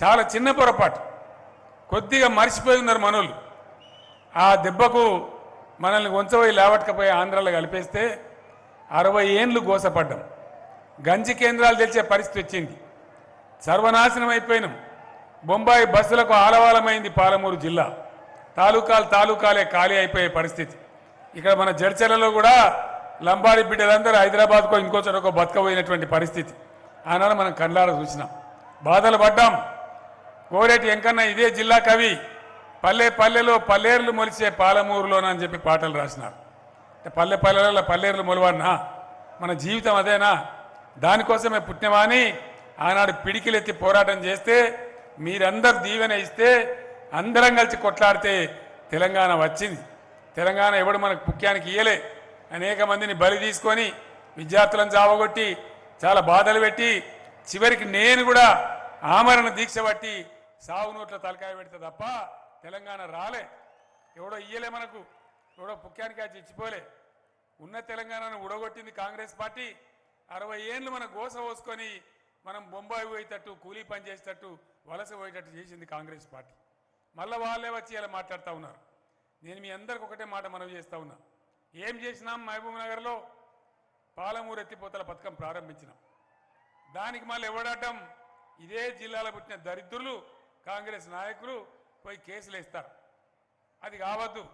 చాలా చిన్న పొరపాటు. కొద్దిగా మర్చిపోయి ఉన్నారు మనోళ్ళు. ఆ దెబ్బకు మనల్ని వంచబోయి లేవట్కపోయి ఆంధ్రాలో కలిపేస్తే అరవై ఏండ్లు గోసపడ్డాం. గంజి కేంద్రాలు తెచ్చే పరిస్థితి వచ్చింది. సర్వనాశనం అయిపోయినాం. బొంబాయి బస్సులకు ఆలవాలమైంది పాలమూరు జిల్లా. తాలూకాలు తాలూకాలే ఖాళీ అయిపోయే పరిస్థితి. ఇక్కడ మన జడ్చర్లలో కూడా లంబాడి బిడ్డలందరూ హైదరాబాద్కో ఇంకో చోటకో బతకపోయినటువంటి పరిస్థితి. ఆనాడు మనం కళ్ళార చూసినాం. బాధలు పడ్డాం. కోరేటి వెంకన్న ఇదే జిల్లా కవి. పల్లె పల్లెలో పల్లేర్లు మొలిచే పాలమూరులోనని చెప్పి పాటలు రాసినారు. అంటే పల్లె పల్లెలలో పల్లేర్లు మొలవాడినా? మన జీవితం అదేనా? దానికోసమే పుట్టినవాని ఆనాడు పిడికిలెత్తి పోరాటం చేస్తే మీరందరు దీవెన ఇస్తే అందరం కలిసి కొట్లాడితే తెలంగాణ వచ్చింది. తెలంగాణ ఎవడు మనకు ముఖ్యానికి ఇయ్యలే? అనేక మందిని బలి తీసుకొని విద్యార్థులను చావగొట్టి చాలా బాధలు పెట్టి చివరికి నేను కూడా ఆమరణ దీక్ష పట్టి సాగు నోట్ల తలకాయ పెడితే తప్ప తెలంగాణ రాలే. ఎవడో ఇయ్యలే మనకు ఎవడో పుక్యానికి అది ఇచ్చిపోలే ఉన్న తెలంగాణను ఉడగొట్టింది కాంగ్రెస్ పార్టీ. అరవై ఏళ్ళు మన గోస పోసుకొని మనం బొంబాయి పోయేటట్టు కూలీ పని చేసేటట్టు వలస పోయేటట్టు చేసింది కాంగ్రెస్ పార్టీ. మళ్ళీ వాళ్ళే వచ్చి ఇలా మాట్లాడుతూ ఉన్నారు. నేను మీ అందరికి ఒకటే మాట మనవి చేస్తూ ఉన్నా. ఏం చేసినాం మహబూబ్ నగర్లో? పాలమూరు ఎత్తిపోతల పథకం ప్రారంభించినాం. దానికి మళ్ళీ ఎవడటం? ఇదే జిల్లాలో పుట్టిన దరిద్రులు కాంగ్రెస్ నాయకులు పోయి కేసులు వేస్తారు. అది కావద్దు.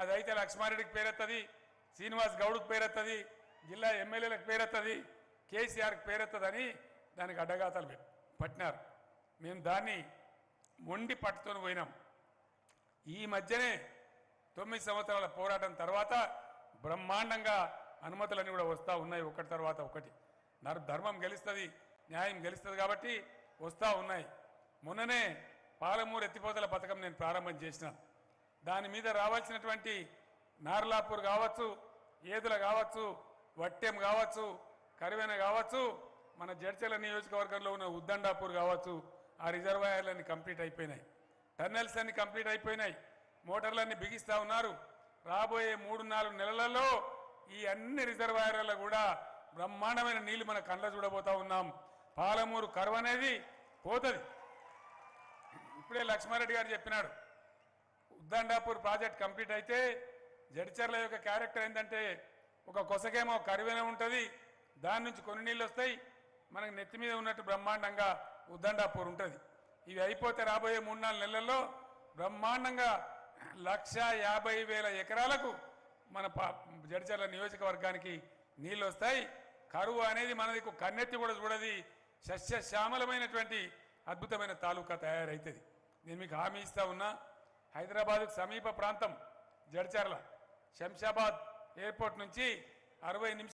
అది అయితే లక్ష్మారెడ్డికి పేరెత్తది శ్రీనివాస్ గౌడ్కి పేరెత్తది జిల్లా ఎమ్మెల్యేలకు పేరెత్తది కేసీఆర్కి పేరెత్తదని దానికి అడ్డగాతలు పట్టినారు. మేము దాన్ని మొండి పట్టుకొని పోయినాం. ఈ మధ్యనే తొమ్మిది సంవత్సరాల పోరాటం తర్వాత బ్రహ్మాండంగా అనుమతులన్నీ కూడా వస్తూ ఉన్నాయి ఒకటి తర్వాత ఒకటి. నరు ధర్మం గెలుస్తుంది న్యాయం గెలుస్తుంది కాబట్టి వస్తూ ఉన్నాయి. మొన్ననే పాలమూరు ఎత్తిపోతల పథకం నేను ప్రారంభం చేసిన. దాని మీద రావాల్సినటువంటి నార్లాపూర్ కావచ్చు ఏదుల కావచ్చు వట్టెం కావచ్చు కరివేన కావచ్చు మన జడ్చల నియోజకవర్గంలో ఉన్న ఉద్దండాపూర్ కావచ్చు ఆ రిజర్వాయర్లన్నీ కంప్లీట్ అయిపోయినాయి. టన్నెల్స్ అన్ని కంప్లీట్ అయిపోయినాయి. మోటార్లన్నీ బిగిస్తూ ఉన్నారు. రాబోయే మూడు నాలుగు నెలలలో ఈ అన్ని రిజర్వాయర్లలో కూడా బ్రహ్మాండమైన నీళ్ళు మన కళ్ళ చూడబోతా ఉన్నాం. పాలమూరు కరువు అనేది పోతుంది. ఇప్పుడే లక్ష్మారెడ్డి గారు చెప్పినాడు. ఉద్దండాపూర్ ప్రాజెక్ట్ కంప్లీట్ అయితే జడ్చర్ల యొక్క క్యారెక్టర్ ఏంటంటే ఒక కొసకేమో కరువేనే ఉంటుంది దాని నుంచి కొన్ని నీళ్ళు వస్తాయి మనకు నెత్తి మీద ఉన్నట్టు బ్రహ్మాండంగా ఉద్దండాపూర్ ఉంటుంది. ఇవి అయిపోతే రాబోయే మూడు నాలుగు నెలల్లో బ్రహ్మాండంగా లక్ష యాభై వేల ఎకరాలకు మన పా- జడ్చర్ల నియోజకవర్గానికి నీళ్ళు వస్తాయి. కరువు అనేది మనది కన్నెత్తి కూడా చూడది. సస్యశ్యామలమైనటువంటి అద్భుతమైన తాలూకా తయారవుతుంది నేను మీకు హామీ ఇస్తా ఉన్నా. హైదరాబాద్కు సమీప ప్రాంతం జడ్చర్ల శంషాబాద్ ఎయిర్పోర్ట్ నుంచి అరవై నిమిషం